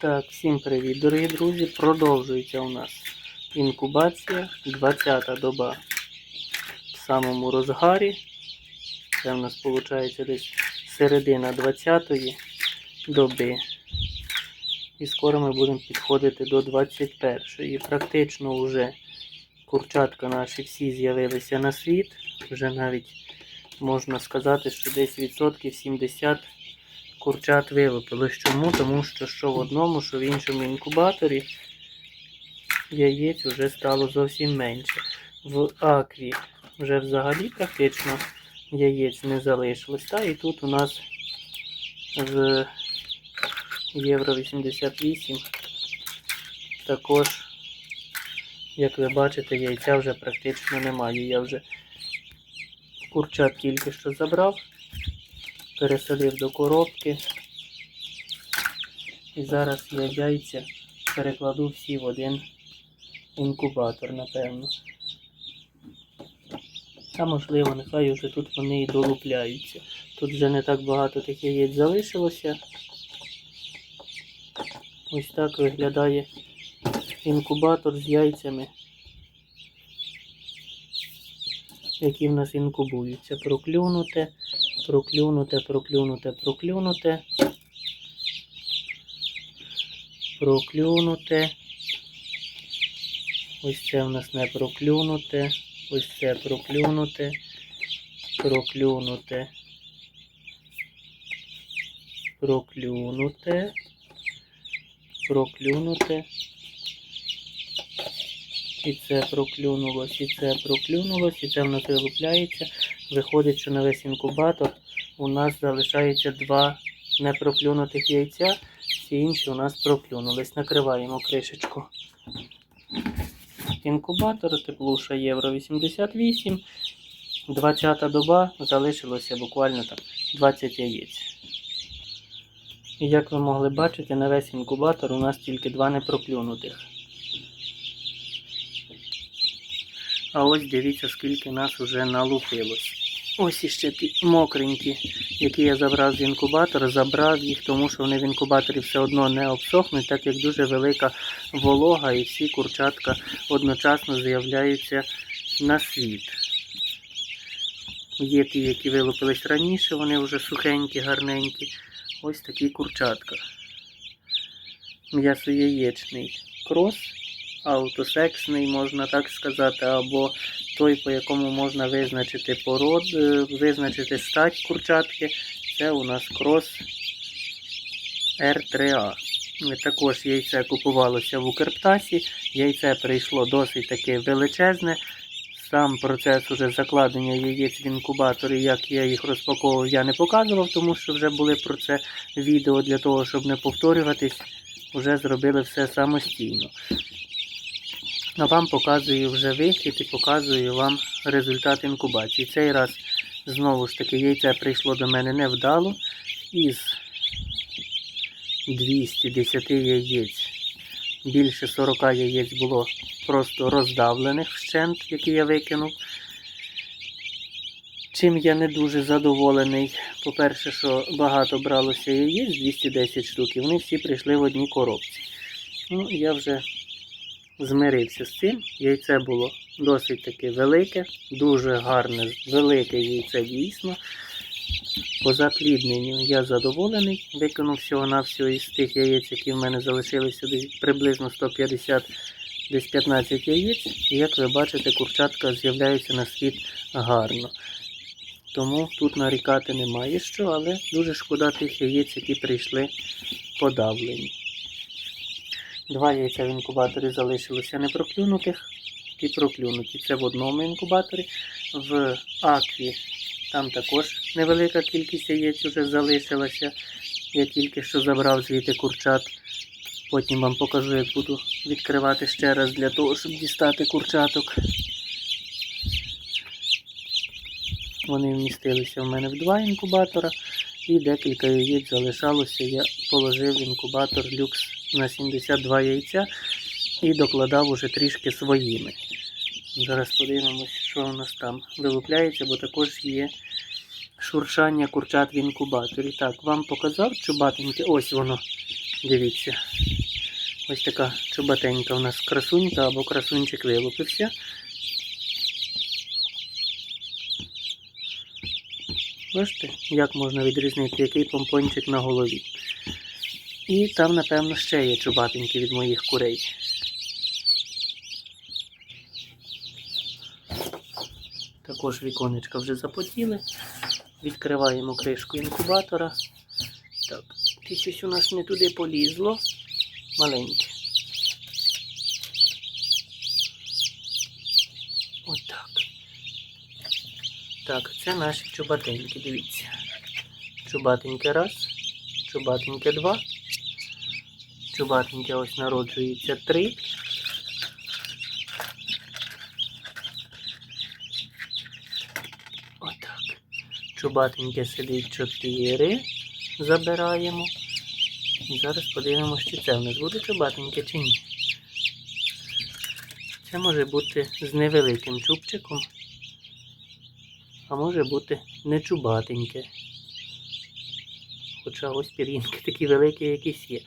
Так, всім привіт, дорогі друзі. Продовжується у нас інкубація, 20-та доба в самому розгарі. Це у нас виходить десь середина 20-ї доби. І скоро ми будемо підходити до 21-ї. Практично вже курчатка наші всі з'явилися на світ. Вже навіть можна сказати, що десь відсотків 70 курчат вилупилось. Чому? Тому що що в одному, що в іншому інкубаторі яєць вже стало зовсім менше. В акві вже взагалі практично яєць не залишилось. Та і тут у нас в Євро 88 також, як ви бачите, яйця вже практично немає. Я вже курчат тільки що забрав пересадив до коробки. І зараз я яйця перекладу всі в один інкубатор, напевно. А можливо, нехай вже тут вони і долупляються. Тут вже не так багато тих яєць залишилося. Ось так виглядає інкубатор з яйцями, які в нас інкубуються. Проклюнуте, проклюнуте, проклюнуте, проклюнуте. Проклюнуте. Ось це в нас не проклюнуте. Ось це проклюнуте. Проклюнуте. Проклюнуте. Проклюнуте. І це проклюнулось, і це проклюнулось, і це в нас вилупляється. Виходить, що на весь інкубатор у нас залишається два непроклюнутих яйця, всі інші у нас проклюнулись. Накриваємо кришечку. Інкубатор теплуша Євро 88. 20-та доба залишилося буквально там 20 яєць. І як ви могли бачити, на весь інкубатор у нас тільки два непроклюнутих. А ось дивіться, скільки нас вже налупилось. Ось іще ті мокренькі, які я забрав з інкубатора, забрав їх, тому що вони в інкубаторі все одно не обсохнуть, так як дуже велика волога і всі курчатка одночасно з'являються на світ. Є ті, які вилупились раніше, вони вже сухенькі, гарненькі. Ось такі курчатка. М'ясояєчний крос, аутосексний, можна так сказати, або той, по якому можна визначити пород, е, визначити стать курчатки, це у нас крос R3A. Також яйце купувалося в Укрптасі, яйце прийшло досить таки величезне. Сам процес уже закладення яєць в інкубаторі, як я їх розпаковував, я не показував, тому що вже були про це відео для того, щоб не повторюватись, вже зробили все самостійно. А вам показую вже вихід і показую вам результат інкубації. Цей раз знову ж таки яйце прийшло до мене невдало. Із 210 яєць більше 40 яєць було просто роздавлених вщент, які я викинув. Чим я не дуже задоволений. По-перше, що багато бралося яєць, 210 штук, і вони всі прийшли в одній коробці. Ну, я вже змирився з цим. Яйце було досить таки велике, дуже гарне, велике яйце дійсно. По заплідненню я задоволений. Викинув всього-навсього із тих яєць, які в мене залишилися десь приблизно 150 десь 15 яєць. І як ви бачите, курчатка з'являється на світ гарно. Тому тут нарікати немає що, але дуже шкода тих яєць, які прийшли подавлені. Два яйця в інкубаторі залишилося непроклюнутих і проклюнуті. Це в одному інкубаторі. В акві там також невелика кількість яєць вже залишилася. Я тільки що забрав звідти курчат. Потім вам покажу, як буду відкривати ще раз для того, щоб дістати курчаток. Вони вмістилися в мене в два інкубатора і декілька яєць залишалося. Я положив в інкубатор люкс на 72 яйця і докладав уже трішки своїми. Зараз подивимось, що у нас там вилупляється, бо також є шуршання курчат в інкубаторі. Так, вам показав чубатеньке, ось воно. Дивіться. Ось така чоботенька у нас красунька або красунчик вилупився. Бачите, як можна відрізнити, який помпончик на голові. І там, напевно, ще є чубатенькі від моїх курей. Також віконечка вже запотіли. Відкриваємо кришку інкубатора. Так, ти щось у нас не туди полізло. Маленьке. Отак. Так, це наші чубатеньки, дивіться. Чубатеньке раз, чубатеньке два. Чубатеньке ось народжується три. Отак. Чубатеньке сидить чотири. Забираємо. І зараз подивимося, чи це в нас буде чубатеньке чи ні. Це може бути з невеликим чубчиком, а може бути не чубатеньке. Хоча ось пір'їнки такі великі якісь є.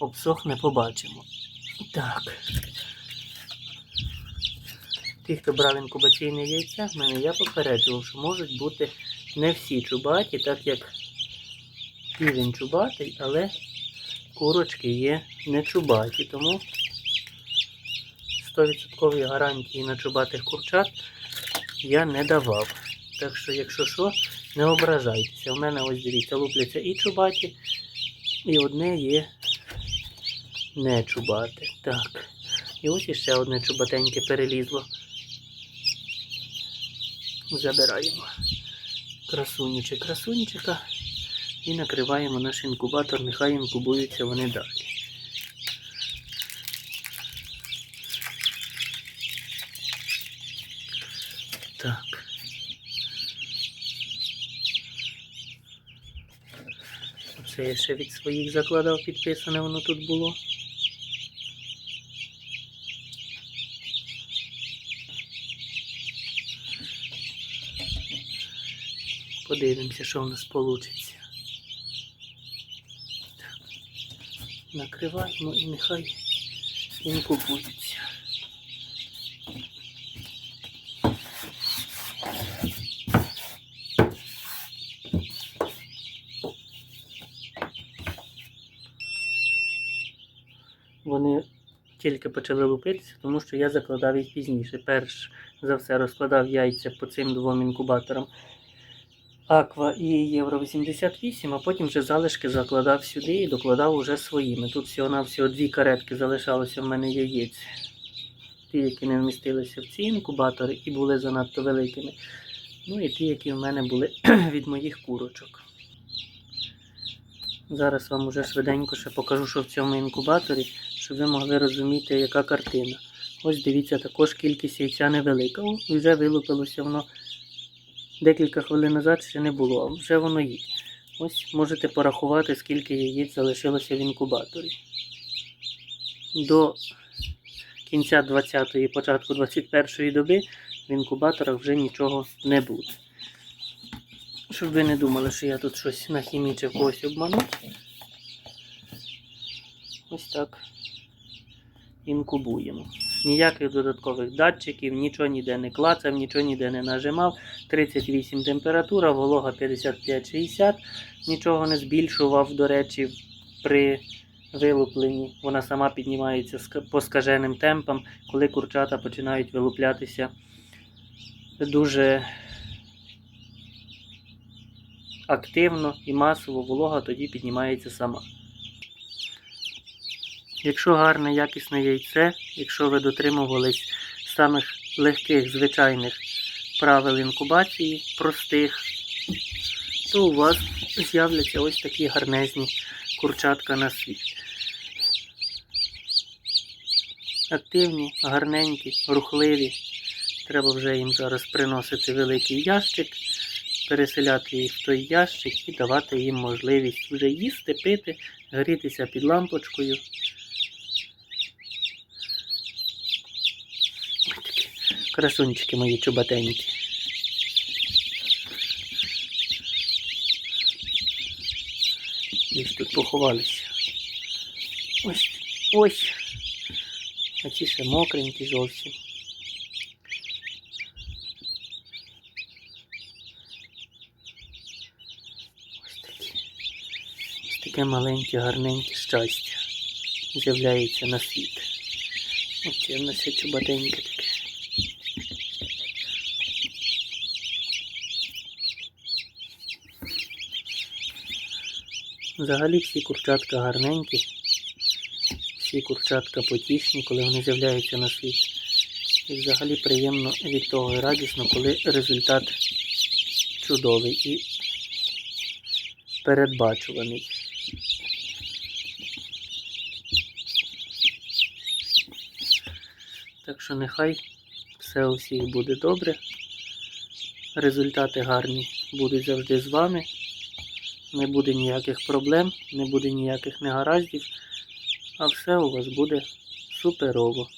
Обсохне побачимо. Так. Ті, хто брав інкубаційне яйця, в мене я попереджував, що можуть бути не всі чубаті, так як півень чубатий, але курочки є не чубаті, тому 100% гарантії на чубатих курчат я не давав. Так що, якщо що, не ображайтеся. У мене ось дивіться, лупляться і чубаті, і одне є не чубате. Так. І ось іще одне чубатеньке перелізло. Забираємо красуню красунчика і накриваємо наш інкубатор, нехай інкубуються вони далі. Так. Оце я ще від своїх закладав підписане, воно тут було. Подивимося, що в нас вийде. Накриваємо і нехай інкубуються. Вони тільки почали лупитися, тому що я закладав їх пізніше. Перш за все розкладав яйця по цим двом інкубаторам Аква і Євро 88, а потім вже залишки закладав сюди і докладав уже своїми. Тут всього-навсього дві каретки залишалося в мене яєць. Ті, які не вмістилися в ці інкубатори і були занадто великими. Ну і ті, які в мене були від моїх курочок. Зараз вам уже швиденько ще покажу, що в цьому інкубаторі, щоб ви могли розуміти, яка картина. Ось дивіться, також кількість яйця невелика. О, вже вилупилося воно декілька хвилин назад ще не було, а вже воно є. Ось можете порахувати, скільки яєць залишилося в інкубаторі. До кінця 20-ї, початку 21-ї доби в інкубаторах вже нічого не буде. Щоб ви не думали, що я тут щось нахімічив когось обманув. Ось так інкубуємо. Ніяких додаткових датчиків, нічого ніде не клацав, нічого ніде не нажимав. 38 температура, волога 55-60. Нічого не збільшував, до речі, при вилупленні. Вона сама піднімається по скаженим темпам, коли курчата починають вилуплятися дуже активно і масово волога тоді піднімається сама. Якщо гарне якісне яйце, якщо ви дотримувались самих легких звичайних правил інкубації, простих, то у вас з'являться ось такі гарнезні курчатка на світ. Активні, гарненькі, рухливі. Треба вже їм зараз приносити великий ящик, переселяти їх в той ящик і давати їм можливість вже їсти, пити, грітися під лампочкою. Ой, такі красунчики мої чубатенькі. Десь тут поховалися. Ось, ось. А ці ще мокренькі зовсім. Ось такі. Ось таке маленьке, гарненьке щастя з'являється на світ. Ось це в нас чубатеньке таке. Взагалі всі курчатка гарненькі, всі курчатка потішні, коли вони з'являються на світ. І взагалі приємно від того і радісно, коли результат чудовий і передбачуваний. Так що нехай все у всіх буде добре. Результати гарні будуть завжди з вами. Не буде ніяких проблем, не буде ніяких негараздів, а все у вас буде суперово.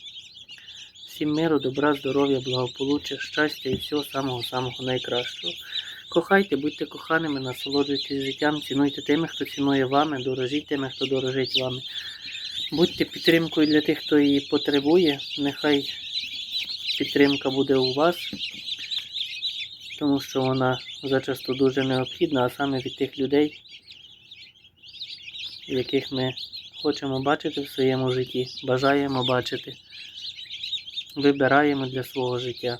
Всім миру, добра, здоров'я, благополуччя, щастя і всього самого-самого найкращого. Кохайте, будьте коханими, насолоджуйтесь життям, цінуйте тими, хто цінує вами, дорожіть тими, хто дорожить вами. Будьте підтримкою для тих, хто її потребує. Нехай підтримка буде у вас, тому що вона зачасту дуже необхідна, а саме від тих людей, яких ми хочемо бачити в своєму житті, бажаємо бачити, вибираємо для свого життя.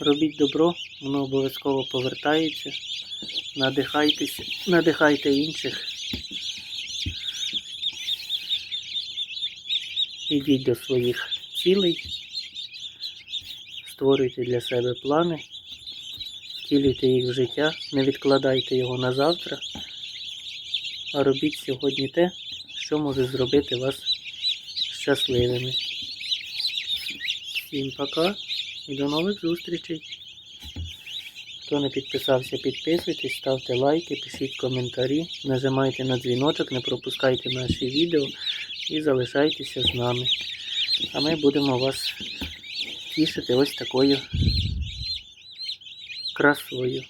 Робіть добро, воно обов'язково повертається. Надихайтеся, надихайте інших. Ідіть до своїх цілей, створюйте для себе плани, втілюйте їх в життя, не відкладайте його на завтра, а робіть сьогодні те, що може зробити вас щасливими. Всім пока і до нових зустрічей! Хто не підписався, підписуйтесь, ставте лайки, пишіть коментарі, нажимайте на дзвіночок, не пропускайте наші відео і залишайтеся з нами. А ми будемо вас тішити ось такою красою.